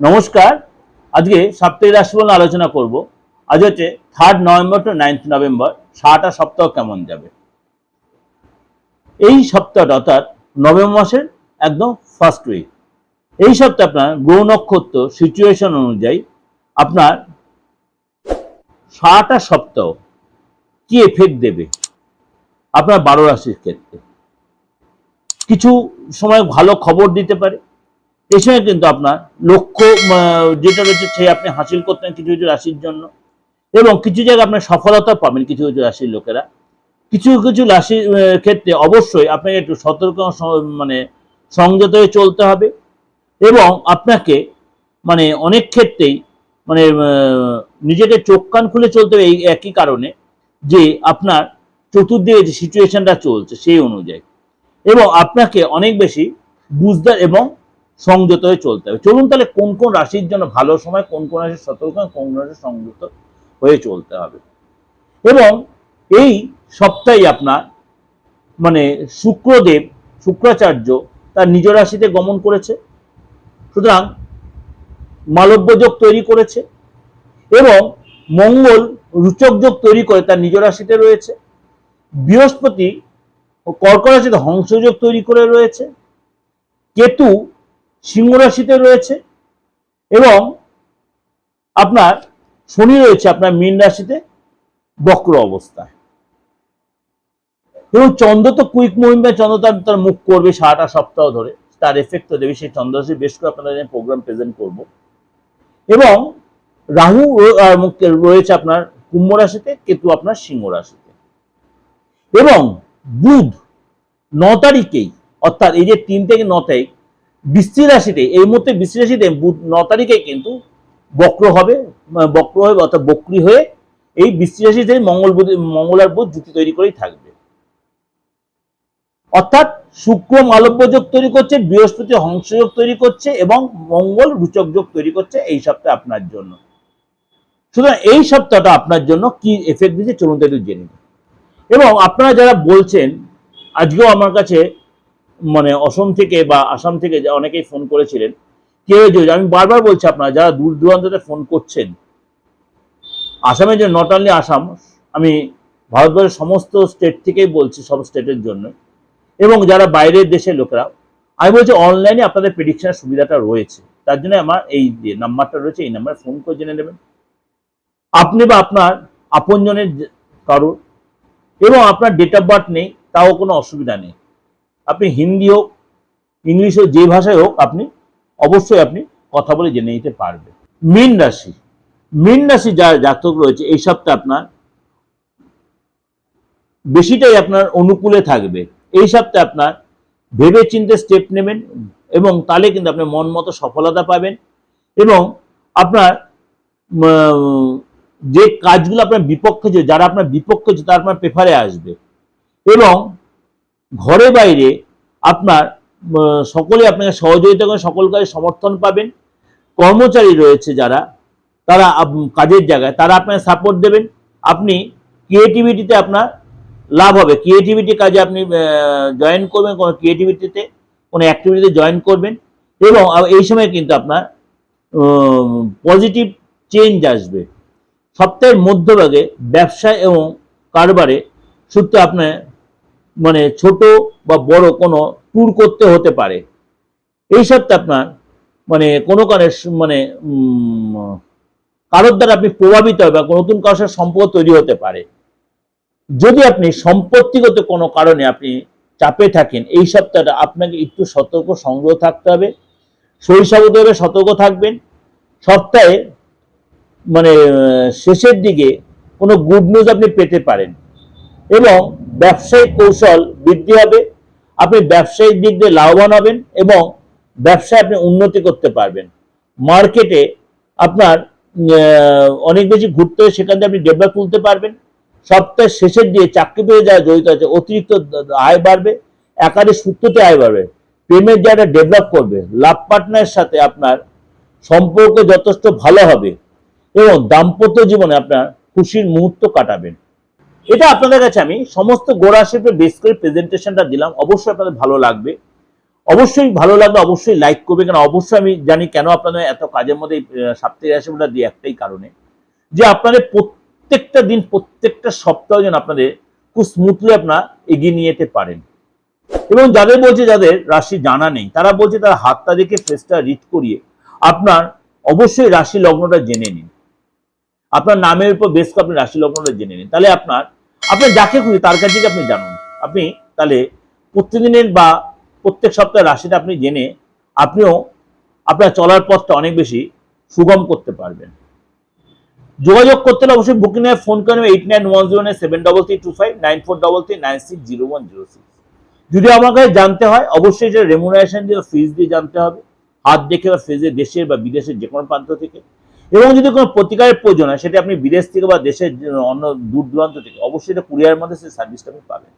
নমস্কার। আজকে সাপ্তাহিক রাশিফল আলোচনা করব। আজ হচ্ছে third November to ninth November সারাটা সপ্তাহ কেমন যাবে? এই সপ্তাহটা অর্থাৎ নভেম্বর মাসের একদম ফার্স্ট উইক এই সপ্তাহে আপনার গ্রহ নক্ষত্র সিচুয়েশন অনুযায়ী আপনার সারাটা সপ্তাহ কি এফেক্ট দেবে? আপনার বারো রাশির ক্ষেত্রে। কিছু সময় ভালো খবর দিতে পারে। সময় কিন্তু আপনার লক্ষ্য যেটা রয়েছে সে আপনি হাসিল করতেন কিছু কিছু রাশির জন্য। এবং কিছু জায়গায় আপনার সফলতা পাবেন কিছু কিছু রাশির লোকেরা। কিছু কিছু রাশির ক্ষেত্রে অবশ্যই আপনাকে একটু সতর্ক মানে সংযত হয়ে চলতে হবে। এবং আপনাকে মানে অনেক ক্ষেত্রেই মানে নিজেকে চোখ কান খুলে চলতে হবে এই একই কারণে যে আপনার চতুর্দিকে যে সিচুয়েশনটা চলছে সেই অনুযায়ী। এবং আপনাকে অনেক বেশি বুঝদার এবং সংযত হয়ে চলতে হবে। চলুন তাহলে কোন কোন রাশির জন্য ভালো সময়, কোন কোন রাশির সতর্ক কোন রাশির সংযত হয়ে চলতে হবে। এবং এই সপ্তাহে আপনার মানে শুক্রদেব, শুক্রাচার্য তার নিজ রাশিতে গমন করেছে। সুতরাং মালব্য যোগ তৈরি করেছে এবং মঙ্গল রুচক যোগ তৈরি করে তার নিজ রাশিতে রয়েছে। বৃহস্পতি কর্ক রাশিতে হংসযোগ তৈরি করে রয়েছে। কেতু সিংহ রাশিতে রয়েছে এবং আপনার শনি রয়েছে আপনার মীন রাশিতে বক্র অবস্থায়। এবং চন্দ্র তো কুইক মুভমেন্ট, চন্দ্র তার তার মুখ করবে সারাটা সপ্তাহ ধরে। তার এফেক্ট তো দেবে সেই চন্দ্র রাশি বেশ করে আপনাদের প্রোগ্রাম প্রেজেন্ট করব। এবং রাহু রয়েছে আপনার কুম্ভ রাশিতে, কেতু আপনার সিংহ রাশিতে। এবং বুধ ন তারিখেই, অর্থাৎ এই যে তিন থেকে ন তারিখ বৃষ্টি রাশিতে, এই মুহূর্তে বৃষ্টি রাশিতে ন তারিখে কিন্তু বক্র হবে বক্র হবে অর্থাৎ বক্রি হয়ে এই বৃষ্টি রাশিতে মঙ্গল বুধ, মঙ্গল আর বুধ জুতি তৈরি করেই থাকবে অর্থাৎ শুক্র মালব্য যোগ তৈরি করছে, বৃহস্পতি হংসযোগ তৈরি করছে এবং মঙ্গল রুচক যোগ তৈরি করছে এই সপ্তাহে আপনার জন্য সুতরাং এই সপ্তাহটা আপনার জন্য কি এফেক্ট দিচ্ছে চলুন তো একটু জেনে। এবং আপনারা যারা বলছেন, আজকেও আমার কাছে মানে অসম থেকে বা আসাম থেকে অনেকেই ফোন করেছিলেন, কেউ যে, আমি বারবার বলছি আপনারা, যারা দূর দূরান্ততে ফোন করছেন, আসামের যে নট অনলি আসাম, আমি ভারতবর্ষের সমস্ত স্টেট থেকেই বলছি সব স্টেটের জন্য, এবং যারা বাইরের দেশের লোকেরা, আমি বলছি অনলাইনে আপনাদের প্রেডিকশনের সুবিধাটা রয়েছে, তার জন্য আমার এই যে নাম্বারটা রয়েছে, এই নাম্বারে ফোন করে জেনে নেবেন। আপনি বা আপনার আপনজনের কারোর, এবং আপনার ডেট অফ বার্থ নেই, তাও কোনো অসুবিধা নেই। আপনি হিন্দি হোক ইংলিশ হোক যে ভাষায় হোক আপনি, অবশ্যই আপনি কথা বলে জেনে নিতে পারবেন। মীন রাশি। মীন রাশি যার জাতক রয়েছে, এই সপ্তাহে আপনার বেশিটাই আপনার অনুকূলে থাকবে। এই সপ্তাহে আপনার ভেবে চিন্তে স্টেপ নেবেন এবং তাহলে কিন্তু আপনি মন মতো সফলতা পাবেন এবং আপনার যে কাজগুলো আপনার বিপক্ষে যারা আপনার বিপক্ষে তারা আপনার পেপারে আসবে। এবং ঘরে বাইরে আপনার সকলে আপনাকে সহযোগিতা করে সকল কাজে সমর্থন পাবেন। কর্মচারী রয়েছে যারা, তারা কাজের জায়গায়, তারা আপনাকে সাপোর্ট দেবেন। আপনি ক্রিয়েটিভিটিতে আপনার লাভ হবে। ক্রিয়েটিভিটি কাজে আপনি জয়েন করবেন, কোনো ক্রিয়েটিভিটিতে কোনো অ্যাক্টিভিটিতে জয়েন করবেন এবং এই সময় কিন্তু আপনার পজিটিভ চেঞ্জ আসবে। সপ্তাহের মধ্যভাগে ব্যবসা এবং কারবারে সূত্রে আপনার মানে ছোট বা বড় কোনো ট্যুর করতে হতে পারে। এই সপ্তাহে আপনার মানে কোনো কারণে মানে কারোর দ্বারা আপনি প্রভাবিত হবে বা নতুন কারোর সাথে সম্পর্ক তৈরি হতে পারে। যদি আপনি সম্পত্তিগত কোনো কারণে আপনি চাপে থাকেন, এই সপ্তাহটা আপনাকে একটু সতর্ক সংগ্রহ থাকতে হবে। শৈশবদেবে সতর্ক থাকবেন। সপ্তাহে মানে শেষের দিকে কোনো গুড নিউজ আপনি পেতে পারেন। এবং ব্যবসায়িক কৌশল বৃদ্ধি হবে, আপনি ব্যবসায়িক দিক দিয়ে লাভবান হবেন এবং ব্যবসায় আপনি উন্নতি করতে পারবেন। মার্কেটে আপনার অনেক বেশি ঘুরতে হবে সেখান থেকে আপনি ডেভেলপ তুলতে পারবেন। সপ্তাহের শেষের দিয়ে চাকরি পেয়ে যারা জড়িত আছে, অতিরিক্ত আয় বাড়বে, একাধিক সূত্রতে আয় বাড়বে। প্রেমের জায়গাটা ডেভেলপ করবে, লাভ পার্টনারের সাথে আপনার সম্পর্ক যথেষ্ট ভালো হবে এবং দাম্পত্য জীবনে আপনার খুশির মুহূর্ত কাটাবেন। এটা আপনাদের কাছে আমি সমস্ত গোড়া শেপে বেস করে প্রেজেন্টেশনটা দিলাম। অবশ্যই আপনাদের ভালো লাগবে। অবশ্যই ভালো লাগবে অবশ্যই লাইক করবে কেন অবশ্যই আমি জানি কেন আপনাদের এত কাজের মধ্যে সাপ্তাহিক রাশিফলটা দিই একটাই কারণে। যে আপনাদের প্রত্যেকটা দিন, প্রত্যেকটা সপ্তাহ যেন আপনাদের খুব স্মুথলি আপনার এগিয়ে নিয়ে যেতে পারেন। এবং যাদের বলছে যাদের রাশি জানা নেই, তারা বলছে তার হাতটা দেখে ফেসটা রিড করিয়ে আপনার অবশ্যই রাশি লগ্নটা জেনে নিন। আপনার নামের উপর বেশ করে আপনি রাশি লগ্নটা জেনে নিন। তাহলে আপনার আপনার যাকে খুঁজে তার কাছে আপনি জানুন। আপনি তাহলে প্রতিদিনের বা প্রত্যেক সপ্তাহে রাশিটা আপনি জেনে আপনিও আপনার চলার পথটা অনেক বেশি সুগম করতে পারবেন। যোগাযোগ করতে হলে অবশ্যই বুকিং এ ফোন করে eight nine one zero nine seven double three two five nine four double three nine six zero one zero six যদি আমার কাছে জানতে হয়, অবশ্যই এটা রেমুনারেশন দিয়ে ফিজ দিয়ে জানতে হবে। হাত দেখে বা ফিজে দেশের বা বিদেশের যে কোনো প্রান্ত থেকে। এবং যদি কোনো প্রতিকারের প্রয়োজন হয়, সেটা আপনি বিদেশ থেকে বা দেশের অন্য দূর দূরান্ত থেকে, অবশ্যই এটা কুরিয়ার মধ্যে সেই সার্ভিসটা আপনি পাবেন।